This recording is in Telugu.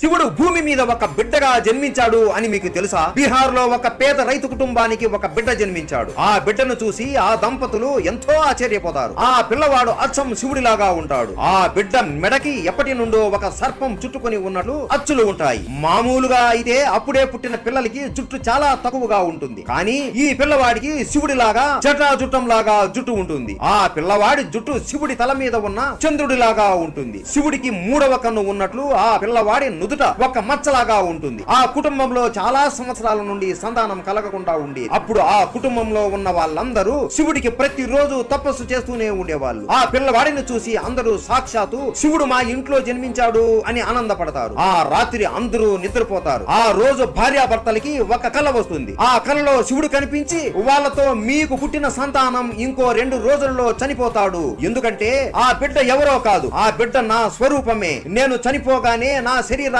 శివుడు భూమి మీద ఒక బిడ్డగా జన్మించాడు అని మీకు తెలుసా? బీహార్లో ఒక పేద రైతు కుటుంబానికి ఒక బిడ్డ జన్మించాడు. ఆ బిడ్డను చూసి ఆ దంపతులు ఎంతో ఆశ్చర్యపోతారు. ఆ పిల్లవాడు అచ్చం శివుడిలాగా ఉంటాడు. ఆ బిడ్డ మెడకి ఎప్పటి నుండో ఒక సర్పం చుట్టుకొని ఉన్నట్లు అచ్చులు ఉంటాయి. మామూలుగా అయితే అప్పుడే పుట్టిన పిల్లలకి జుట్టు చాలా తక్కువగా ఉంటుంది. కానీ ఈ పిల్లవాడికి శివుడిలాగా జటా జుట్టం లాగా జుట్టు ఉంటుంది. ఆ పిల్లవాడి జుట్టు శివుడి తల మీద ఉన్న చంద్రుడిలాగా ఉంటుంది. శివుడికి మూడవ కన్ను ఉన్నట్లు ఆ పిల్లవాడి నుదుట ఒక మచ్చలాగా ఉంటుంది. ఆ కుటుంబంలో చాలా సంవత్సరాల నుండి సంతానం కలగకుండా ఉండి అప్పుడు ఆ కుటుంబంలో ఉన్న వాళ్ళందరూ శివుడికి ప్రతిరోజు తపస్సు చేస్తూనే ఉండేవాళ్ళు. ఆ పిల్లవాడిని చూసి అందరూ సాక్షాత్తు శివుడు మా ఇంట్లో జన్మించాడు అని ఆనందపడతారు. ఆ రాత్రి అందరూ నిద్రపోతారు. ఆ రోజు భార్యాభర్తలకి ఒక కళ వస్తుంది. ఆ కలలో శివుడు కనిపించి వాళ్ళతో మీకు పుట్టిన సంతానం ఇంకో రెండు రోజుల్లో చనిపోతాడు. ఎందుకంటే ఆ బిడ్డ ఎవరో కాదు. ఆ బిడ్డ నా స్వరూపమే. నేను చనిపోగానే నా శరీరం